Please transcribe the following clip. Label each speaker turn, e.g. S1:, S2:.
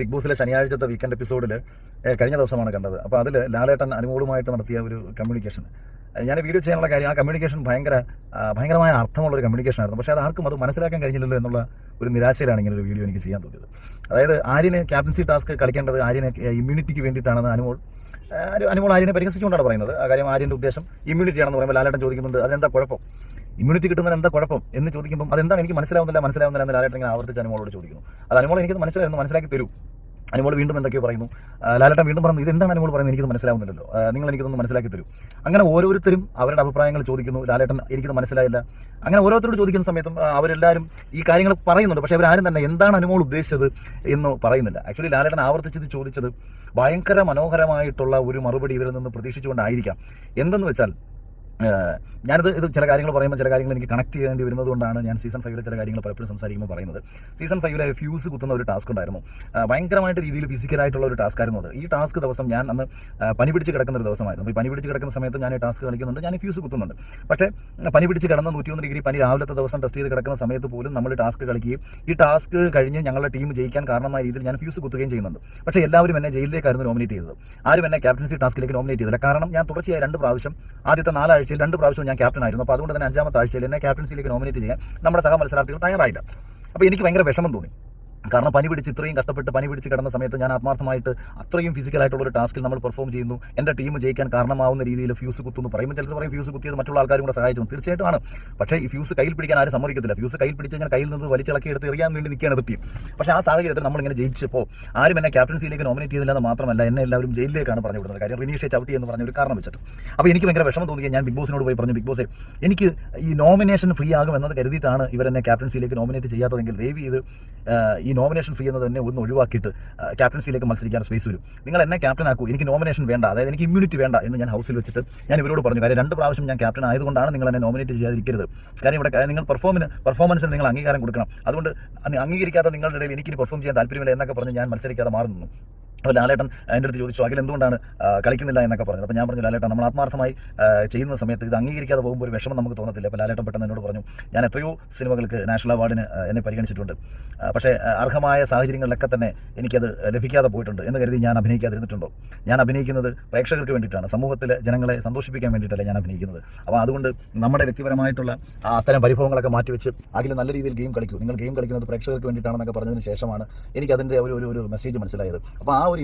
S1: Big ബോസിലെ ശനിയാഴ്ചത്തെ weekend എപ്പിസോഡിൽ കഴിഞ്ഞ ദിവസമാണ് കണ്ടത്. അപ്പോൾ അതിൽ ലാലേട്ടൻ അനുമോളുമായിട്ട് നടത്തിയ ഒരു കമ്മ്യൂണിക്കേഷൻ ഞാൻ വീഡിയോ ചെയ്യാനുള്ള കാര്യം ആ കമ്മ്യൂണിക്കേഷൻ ഭയങ്കര ഭയങ്കരമായ അർത്ഥമുള്ള ഒരു കമ്മ്യൂണിക്കേഷൻ ആയിരുന്നു. പക്ഷേ അത് ആർക്കും അത് മനസ്സിലാക്കാൻ കഴിഞ്ഞില്ലല്ലോ എന്നുള്ള ഒരു നിരാശയിലാണ് ഇങ്ങനെ ഒരു വീഡിയോ എനിക്ക് ചെയ്യാൻ തോന്നിയത്. അതായത് ആര്യന് ക്യാപ്റ്റൻസി ടാസ്ക് കളിക്കേണ്ടത് ആര്യന് ഇമ്മ്യൂണിറ്റിക്ക് വേണ്ടിയിട്ടാണെന്ന് അനുമോൾ അനുമോൾ ആര്യനെ പരിഹസിച്ചുകൊണ്ടാണ് പറയുന്നത്. ആ കാര്യം ആര്യന്റെ ഉദ്ദേശം ഇമ്മ്യൂണിറ്റി ആണെന്ന് പറയുമ്പോൾ ലാലേട്ടൻ ചോദിക്കുന്നുണ്ട് അതെന്താ കുഴപ്പം? ഇമ്മ്യൂണിറ്റി കിട്ടുന്നതിന് എന്താ കുഴപ്പം എന്ന് ചോദിക്കുമ്പോൾ അതെന്താണ് എനിക്ക് മനസ്സിലാവുന്നില്ല മനസ്സിലാവുന്നില്ല എന്ന് ലാലേട്ടൻ ഇങ്ങനെ ആവർത്തിച്ച് അനുമോളോട് ചോദിക്കുന്നു. അത് അനുമോൾ എനിക്ക് മനസ്സിലായിരുന്നു മനസ്സിലാക്കി തരൂ. അനുമോൾ വീണ്ടും എന്തൊക്കെയോ പറയുന്നു. ലാലേട്ടൻ വീണ്ടും പറഞ്ഞു ഇതെന്താണ് അനുമോൾ പറയുന്നത്? എനിക്കത് മനസ്സിലാവുന്നില്ലല്ലോ. നിങ്ങൾ എനിക്കതൊന്ന് മനസ്സിലാക്കി തരൂ. അങ്ങനെ ഓരോരുത്തരും അവരുടെ അഭിപ്രായങ്ങൾ ചോദിക്കുന്നു. ലാലേട്ടൻ എനിക്കത് മനസ്സിലായില്ല. അങ്ങനെ ഓരോരുത്തരോട് ചോദിക്കുന്ന സമയത്തും അവരെല്ലാവരും ഈ കാര്യങ്ങൾ പറയുന്നുണ്ട്. പക്ഷേ അവരാരും തന്നെ എന്താണ് അനുമോൾ ഉദ്ദേശിച്ചത് എന്ന് പറയുന്നില്ല. ആക്ച്വലി ലാലേട്ടൻ ആവർത്തിച്ചത് ചോദിച്ചത് ഭയങ്കര മനോഹരമായിട്ടുള്ള ഒരു മറുപടി ഇവരിൽ നിന്ന് പ്രതീക്ഷിച്ചുകൊണ്ടായിരിക്കാം. എന്തെന്ന് വെച്ചാൽ ഞാനിത് ഇത് ചില കാര്യങ്ങൾ പറയുമ്പോൾ ചില കാര്യങ്ങൾ എനിക്ക് കണക്ട് ചെയ്യേണ്ടി വരുന്നത് കൊണ്ടാണ് ഞാൻ സീസൺ ഫൈവിലെ ചില കാര്യങ്ങൾ പലപ്പോഴും സംസാരിക്കുമ്പോൾ പറയുന്നത്. സീസൺ ഫൈവിലെ ഫ്യൂസ് കുത്തുന്ന ഒരു ടാസ്ക് ഉണ്ടായിരുന്നു. ഭയങ്കരമായിട്ട് രീതിയിൽ ഫിസിക്കലായിട്ടുള്ള ഒരു ടാസ്ക് ആയിരുന്നു അത്. ഈ ടാസ്ക് ദിവസം ഞാൻ അന്ന് പനി പിടിച്ച് കിടക്കുന്ന ഒരു ദിവസമായിരുന്നു. പനി പിടിച്ച് കിടക്കുന്ന സമയത്ത് ഞാൻ ഈ ടാസ്ക് കളിക്കുന്നുണ്ട്. ഞാൻ ഫ്യൂസ് കുത്തുന്നുണ്ട്. പക്ഷേ പനി പിടിച്ച് കിടന്ന നൂറ്റിയൊന്ന് ഡിഗ്രി പനി രാവിലത്തെ ദിവസം ടെസ്റ്റ് ചെയ്ത് കിടക്കുന്ന സമയത്ത് പോലും നമ്മൾ ടാസ്ക് കളിക്കുകയും ഈ ടാസ്ക് കഴിഞ്ഞ് ഞങ്ങളുടെ ടീം ജയിക്കാൻ കാരണമായ രീതിയിൽ ഞാൻ ഫ്യൂസ് കുത്തുകയും ചെയ്യുന്നുണ്ട്. പക്ഷേ എല്ലാവരും എന്നെ ജയിലിലേക്കായിരുന്നു നോമിനേറ്റ് ചെയ്തത്. ആരും എന്നെ ക്യാപ്റ്റൻസി ടാസ്കിലേക്ക് നോമിനേറ്റ് ചെയ്തില്ല. കാരണം ഞാൻ തുടർച്ചയായി രണ്ട് പ്രാവശ്യം ആദ്യത്തെ നാലാഴ്ചയിൽ രണ്ട് പ്രാവശ്യം ഞാൻ ക്യാപ്റ്റൻ ആയിരുന്നു. അപ്പോൾ അതുകൊണ്ട് തന്നെ അഞ്ചാമത്തെ ആഴ്ചയിൽ എന്നെ ക്യാപ്റ്റൻസിയിലേക്ക് നോമിനേറ്റ് ചെയ്യാൻ നമ്മുടെ സഹ മത്സരാർത്ഥികൾ തയ്യാറായില്ല. അപ്പോൾ എനിക്ക് ഭയങ്കര വിഷമം തോന്നി. കാരണം പനി പിടിച്ച് ഇത്രയും കഷ്ടപ്പെട്ട് പനി പിടിച്ച് കിടന്ന സമയത്ത് ഞാൻ ആത്മാർത്ഥമായിട്ട് അത്രയും ഫിസിക്കലായിട്ടുള്ള ഒരു ടാസ്കിൽ നമ്മൾ പെർഫോം ചെയ്യുന്നു. എന്റെ ടീം ജയിക്കാൻ കാരണമാവുന്ന രീതിയിൽ ഫ്യൂസ് കുത്തുന്നു. പറയുമ്പോൾ ചിലർ പറയും ഫ്യൂസ് കുത്തിയത് മറ്റുള്ള ആൾക്കാരും കൂടെ സഹായിച്ചു. തീർച്ചയായിട്ടും ആണ്. പക്ഷേ ഈ ഫ്യൂസ് കയ്യിൽ പിടിക്കാൻ ആരും സമ്മതിക്കത്തില്ല. ഫ്യൂസ് കയ്യിൽ പിടിച്ച് ഞാൻ കയ്യിൽ നിന്ന് വലിച്ചിളക്കി എടുത്ത് എറിയാൻ വേണ്ടി നിൽക്കുകയാണ് എത്തിയും പക്ഷേ ആ സാഹചര്യത്തിൽ നമ്മളിങ്ങനെ ജയിച്ചപ്പോൾ ആരും എന്നെ ക്യാപ്റ്റൻസിയിലേക്ക് നോമിനേറ്റ് ചെയ്തില്ല എന്ന് മാത്രമല്ല എന്നെ എല്ലാവരും ജയിലിലേക്കാണ് പറഞ്ഞു വിടുന്നത്. കാര്യം റിനീഷ് ചവിട്ടി എന്ന് പറഞ്ഞ ഒരു കാരണം വെച്ചിട്ട്. അപ്പോൾ എനിക്ക് ഭയങ്കര വിഷമം തോന്നിയാൽ ഞാൻ ബിഗ് ബോസിനോട് പോയി പറഞ്ഞു ബിഗ് ബോസ് എനിക്ക് ഈ നോമിനേഷൻ ഫ്രീ ആകും എന്നത് കരുതിയിട്ടാണ് ഇവരെന്നെ ക്യാപ്റ്റൻസിയിലേക്ക് നോമിനേറ്റ് ചെയ്യാത്തതെങ്കിൽ ദയവ് ഇത് ഈ നോമിനേഷൻ ഫീ എന്നത് തന്നെ ഒന്ന് ഒഴിവാക്കിയിട്ട് ക്യാപ്റ്റൻസിയിലേക്ക് മത്സരിക്കാൻ സ്പേസ് വരും. നിങ്ങൾ എന്നെ ക്യാപ്റ്റൻ ആക്കൂ എനിക്ക് നോമിനേഷൻ വേണ്ട അതായത് എനിക്ക് ഇമ്മ്യൂണിറ്റി വേണ്ട എന്ന് ഞാൻ ഹൗസിൽ വെച്ചിട്ട് ഞാൻ ഇവരോട് പറഞ്ഞു. കാര്യം രണ്ട് പ്രാവശ്യം ഞാൻ ക്യാപ്റ്റൻ ആയതുകൊണ്ടാണ് നിങ്ങൾ എന്നെ നോമിനേറ്റ് ചെയ്യാതിരിക്കരുത്. കാര്യം ഇവിടെ നിങ്ങൾ പെർഫോമിന് പെർഫോമൻസിന് നിങ്ങൾ അംഗീകാരം കൊടുക്കണം. അതുകൊണ്ട് അംഗീകരിക്കാത്ത നിങ്ങളുടെ ഇടയിൽ എനിക്ക് പെർഫോം ചെയ്യാൻ താല്പര്യമില്ല എന്നൊക്കെ പറഞ്ഞ് ഞാൻ മത്സരിക്കാതെ മാറി നിന്നു അപ്പോൾ ലാലേട്ടൻ എന്റെ അടുത്ത് ചോദിച്ചു അഖിൽ എന്തുകൊണ്ടാണ് കളിക്കുന്നില്ല എന്നൊക്കെ പറഞ്ഞത്? അപ്പോൾ ഞാൻ പറഞ്ഞു ലാലേട്ടൻ നമ്മൾ ആത്മാർത്ഥമായി ചെയ്യുന്ന സമയത്ത് ഇത് അംഗീകരിക്കാതെ പോകുമ്പോൾ ഒരു വിഷമം നമുക്ക് തോന്നത്തില്ല. അപ്പോൾ ലാലേട്ടൻ പെട്ടെന്ന് എന്നോട് പറഞ്ഞു ഞാൻ എത്രയോ സിനിമകൾക്ക് നാഷണൽ അവാർഡിന് എന്നെ പരിഗണിച്ചിട്ടുണ്ട്. പക്ഷേ അർഹമായ സാഹചര്യങ്ങളിലൊക്കെ തന്നെ എനിക്കത് ലഭിക്കാതെ പോയിട്ടുണ്ട് എന്ന് കരുതി ഞാൻ അഭിനയിക്കാതിരുന്നിട്ടുണ്ടോ? ഞാൻ അഭിനയിക്കുന്നത് പ്രേക്ഷകർക്ക് വേണ്ടിയിട്ടാണ്. സമൂഹത്തിലെ ജനങ്ങളെ സന്തോഷിപ്പിക്കാൻ വേണ്ടിയിട്ടല്ല ഞാൻ അഭിനയിക്കുന്നത്. അപ്പോൾ അതുകൊണ്ട് നമ്മുടെ വ്യക്തിപരമായിട്ടുള്ള അത്തരം പരിഭവങ്ങളൊക്കെ മാറ്റിവെച്ച് അതിൽ നല്ല രീതിയിൽ ഗെയിം കളിക്കൂ. നിങ്ങൾ ഗെയിം കളിക്കുന്നത് പ്രേക്ഷകർക്ക് വേണ്ടിയിട്ടാണെന്നൊക്കെ പറഞ്ഞതിന് ശേഷമാണ് എനിക്കതിന്റെ ഒരു ഒരു മെസ്സേജ് മനസ്സിലായത്. അപ്പോൾ ആ ഒരു